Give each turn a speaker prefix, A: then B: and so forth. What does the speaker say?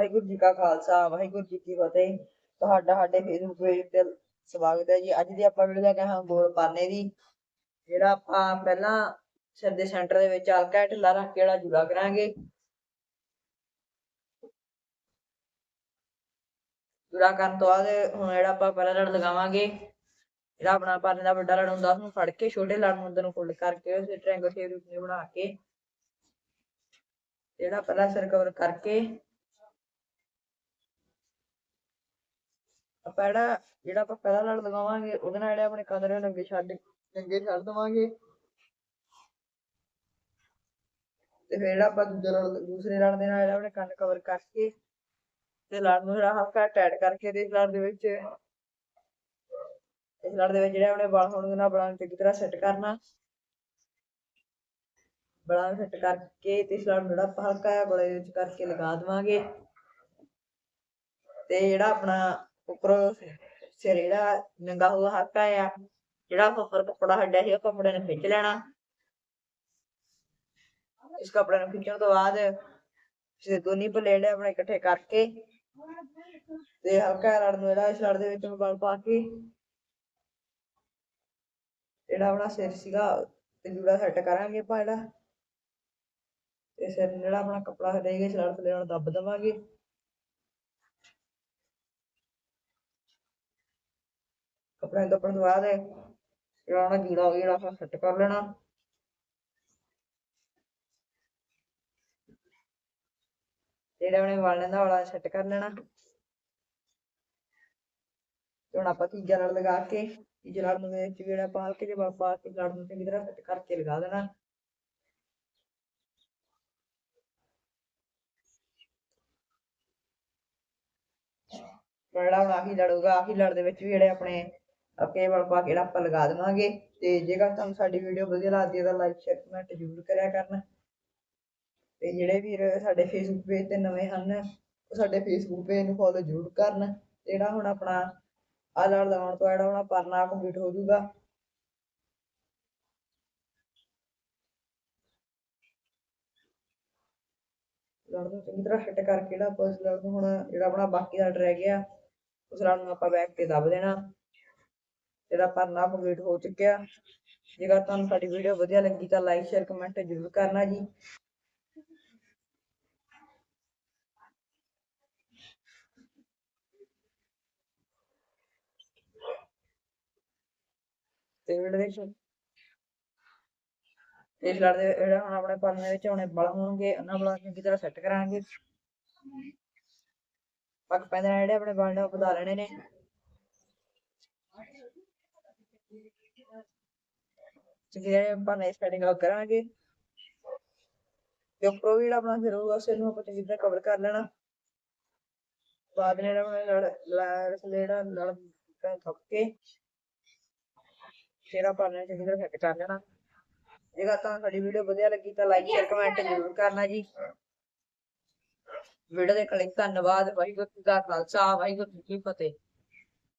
A: ਵਾਹਿਗੁਰੂ ਜੀ ਕਾ ਖਾਲਸਾ, ਵਾਹਿਗੁਰੂ ਜੀ ਕੀ ਫਤਿਹ। ਤੁਹਾਡਾ ਸਾਡੇ ਫੇਸਬੁੱਕ ਪੇਜ ਤੇ ਸਵਾਗਤ ਹੈ ਜੀ। ਅੱਜ ਦੀ ਆਪਾਂ ਵੀਡੀਓ ਲੈ ਕੇ ਗੋਲ ਪਾਨੇ ਦੀ, ਜਿਹੜਾ ਆਪਾਂ ਪਹਿਲਾਂ ਸਿਰ ਦੇ ਸੈਂਟਰ ਦੇ ਵਿੱਚ ਹਲਕਾ ਢਿੱਲਾ ਰੱਖ ਕੇ ਜਿਹੜਾ ਜੁੜਾ ਕਰਾਂਗੇ। ਜੁੜਾ ਕਰਨ ਤੋਂ ਬਾਅਦ ਹੁਣ ਜਿਹੜਾ ਆਪਾਂ ਪਹਿਲਾਂ ਲੜ ਲਗਾਵਾਂਗੇ ਜਿਹੜਾ ਆਪਣਾ ਪਾਨੇ ਦਾ ਵੱਡਾ ਲੜ ਹੁੰਦਾ, ਉਹਨੂੰ ਫੜ ਕੇ ਛੋਟੇ ਲੜ ਨੂੰ ਅੰਦਰ ਨੂੰ ਫੋਲਡ ਕਰਕੇ ਉਸੇ ਟ੍ਰਾਇੰਗਲ ਸ਼ੇਪ ਵਿੱਚ ਬਣਾ ਕੇ, ਜਿਹੜਾ ਪਹਿਲਾ ਸਿਰ ਕਵਰ ਕਰਕੇ ਆਪਾਂ ਜਿਹੜਾ ਜਿਹੜਾ ਆਪਾਂ ਪਹਿਲਾ ਲੜ ਲਗਾਵਾਂਗੇ, ਉਹਦੇ ਨਾਲ ਜਿਹੜੇ ਆਪਣੇ ਕੰਨ ਨੰਗੇ ਛੱਡ ਨੰਗੇ ਛੱਡ ਦਵਾਂਗੇ। ਤੇ ਫਿਰ ਜਿਹੜਾ ਆਪਾਂ ਦੂਜੇ ਲੜ, ਦੂਸਰੇ ਲੜ ਦੇ ਨਾਲ ਜਿਹੜਾ ਆਪਣੇ ਕੰਨ ਕਵਰ ਕਰਕੇ ਤੇ ਲੜ ਨੂੰ ਜਿਹੜਾ ਹਲਕਾ ਟਾਈਟ ਕਰਕੇ ਤੇ ਇਸ ਲੜ ਦੇ ਵਿੱਚ, ਇਸ ਲੜ ਦੇ ਵਿੱਚ ਜਿਹੜੇ ਆਪਣੇ ਵਾਲ ਹੋਣਗੇ ਨਾ, ਵਾਲਾਂ ਨੂੰ ਚੰਗੀ ਤਰ੍ਹਾਂ ਸੈੱਟ ਕਰਨਾ। ਵਾਲਾਂ ਨੂੰ ਸੈੱਟ ਕਰਕੇ ਤੇ ਇਸ ਲੜ ਨੂੰ ਜਿਹੜਾ ਹਲਕਾ ਜਿਹਾ ਗਲੇ ਵਿੱਚ ਕਰਕੇ ਲਗਾ ਦੇਵਾਂਗੇ। ਤੇ ਜਿਹੜਾ ਆਪਣਾ ਉੱਪਰੋਂ ਸਿਰ ਜਿਹੜਾ ਨੰਗਾ ਹੋਇਆ ਹਲਕਾ ਆ। ਜਿਹੜਾ ਆਪਾਂ ਕੱਪੜਾ ਹੱਡਿਆ ਸੀ, ਉਹ ਕੱਪੜੇ ਨੂੰ ਖਿੱਚ ਲੈਣਾ। ਇਸ ਕੱਪੜੇ ਨੂੰ ਖਿੱਚਣ ਤੋਂ ਬਾਅਦ ਇਸ ਦੋਨੀ ਪਲੇਟ ਆਪਣੇ ਇਕੱਠੇ ਕਰਕੇ ਤੇ ਹਲਕਾ ਜਿਹਾ ਲੜ ਨੂੰ ਜਿਹੜਾ ਇਸ ਲੜ ਦੇ ਵਿੱਚ ਬਲ ਪਾ ਕੇ ਜਿਹੜਾ ਆਪਣਾ ਸਿਰ ਸੀਗਾ, ਤੇ ਜੂੜਾ ਸੈੱਟ ਕਰਾਂਗੇ ਆਪਾਂ ਜਿਹੜਾ ਤੇ ਸਿਰ ਜਿਹੜਾ ਆਪਣਾ ਕੱਪੜਾ ਹਟੇਗਾ ਇਸ ਲੜ ਥੱਲੇ ਨਾਲ ਦੱਬ ਦੇਵਾਂਗੇ। ਕੱਪੜੇ ਨੂੰ ਤੋਂ ਬਾਅਦ ਜਿਹੜਾ ਆਪਣਾ ਜੂੜਾ ਹੋ ਜਿਹੜਾ ਆਪਾਂ ਸੈੱਟ ਕਰ ਲੈਣਾ। ਜਿਹੜਾ ਆਪਣੇ ਵਾਲਾਂ ਦਾ ਵਾਲਾ ਸੈੱਟ ਕਰ ਲੈਣਾ। ਤੇ ਹੁਣ ਆਪਾਂ ਤੀਜਾ ਲੜ ਲਗਾ ਕੇ, ਤੀਜੇ ਲੜ ਨੂੰ ਵਿੱਚ ਜਿਹੜਾ ਪਾ ਕੇ, ਜੇ ਪਾ ਕੇ ਲੜ ਨੂੰ ਚੰਗੀ ਤਰ੍ਹਾਂ ਸੈੱਟ ਕਰਕੇ ਲਗਾ ਦੇਣਾ। ਜਿਹੜਾ ਹੁਣ ਆਹੀ ਲੜੂਗਾ, ਆਹੀ ਲੜ ਦੇ ਵਿੱਚ ਵੀ ਜਿਹੜੇ ਆਪਣੇ ਅੱਗੇ ਵਾਲ ਪਾ ਕਿਹੜਾ ਆਪਾਂ ਲਗਾ ਦੇਵਾਂਗੇ। ਤੇ ਜੇਕਰ ਤੁਹਾਨੂੰ ਸਾਡੀ ਵੀਡੀਓ ਵਧੀਆ ਲੱਗਦੀ ਹੈ ਤਾਂ ਲਾਈਕ ਸ਼ੇਅਰ ਕਮੈਂਟ ਜ਼ਰੂਰ ਕਰਿਆ ਕਰਨ। ਤੇ ਜਿਹੜੇ ਵੀਰ ਸਾਡੇ ਫੇਸਬੁੱਕ ਪੇਜ ਤੇ ਨਵੇਂ ਹਨ, ਉਹ ਸਾਡੇ ਫੇਸਬੁੱਕ ਪੇਜ ਨੂੰ ਫੋਲੋ ਜ਼ਰੂਰ ਕਰਨ। ਜਿਹੜਾ ਹੁਣ ਆਪਣਾ ਆਹ ਲਗਾਉਣ ਤੋਂ ਜਿਹੜਾ ਹੁਣ ਪਰਨਾ ਕੰਪਲੀਟ ਹੋ ਜਾਊਗਾ। ਲੜ ਨੂੰ ਚੰਗੀ ਤਰ੍ਹਾਂ ਫਿੱਟ ਕਰਕੇ ਜਿਹੜਾ ਆਪਾਂ ਇਸ ਲੜ ਨੂੰ ਹੁਣ ਜਿਹੜਾ ਆਪਣਾ ਬਾਕੀ ਦਾ ਰਹਿ ਗਿਆ, ਉਸ ਲੜ ਨੂੰ ਆਪਾਂ ਬੈਕ ਤੇ ਦੱਬ ਦੇਣਾ। ਜਿਹੜਾ ਪਰਨਾ ਕੰਪਲੀਟ ਹੋ ਚੁੱਕਿਆ। ਜੇਕਰ ਤੁਹਾਨੂੰ ਸਾਡੀ ਵੀਡੀਓ ਵਧੀਆ ਲੱਗੀ ਤਾਂ ਲਾਈਕ ਸ਼ੇਅਰ ਕਮੈਂਟ ਜ਼ਰੂਰ ਕਰਨਾ ਜੀ। ਤੇ ਵੀਡੀਓ ਦੇ ਵਿੱਚ ਲੜ ਦੇ ਜਿਹੜਾ ਹੁਣ ਆਪਣੇ ਪਰਨੇ ਵਿੱਚ ਆਉਣੇ ਬਲ ਹੋਣਗੇ, ਉਹਨਾਂ ਬਲਾਂ ਨੂੰ ਚੰਗੀ ਤਰ੍ਹਾਂ ਸੈੱਟ ਕਰਾਂਗੇ। ਪੱਕ ਪੈਂਦੇ ਨਾਲ ਜਿਹੜੇ ਆਪਣੇ ਬਲ ਨੇ, ਉਹ ਵਧਾ ਲੈਣੇ ਨੇ। ਚੰਗੀ ਤਰ੍ਹਾਂ ਪਰਨੇ ਸੈਟਿੰਗ ਕਰਾਂਗੇ, ਤੇ ਉੱਪਰੋਂ ਵੀ ਜਿਹੜਾ ਆਪਣਾ ਫਿਰ ਹੋਊਗਾ, ਉਸ ਨੂੰ ਆਪਾਂ ਚੰਗੀ ਤਰ੍ਹਾਂ ਕਵਰ ਕਰ ਲੈਣਾ। ਬਾਅਦ ਨੇ ਜਿਹੜਾ ਆਪਣਾ ਲੜ ਜਿਹੜਾ ਲੜ ਥੱਕ ਕੇ ਤੇਰਾ ਪਰਨੇ ਚੰਗੀ ਤਰ੍ਹਾਂ ਸੈੱਟ ਕਰ ਲੈਣਾ। ਜੇਕਰ ਤੁਹਾਨੂੰ ਸਾਡੀ ਵੀਡੀਓ ਵਧੀਆ ਲੱਗੀ ਤਾਂ ਲਾਈਕ ਸ਼ੇਅਰ ਕਮੈਂਟ ਜ਼ਰੂਰ ਕਰਨਾ ਜੀ। ਵੀਡੀਓ ਦੇਖਣ ਲਈ ਧੰਨਵਾਦ, ਵਾਹਿਗੁਰੂ ਜੀ ਦਾ ਖਾਲਸਾ, ਵਾਹਿਗੁਰੂ ਜੀ ਕੀ ਫਤਿਹ।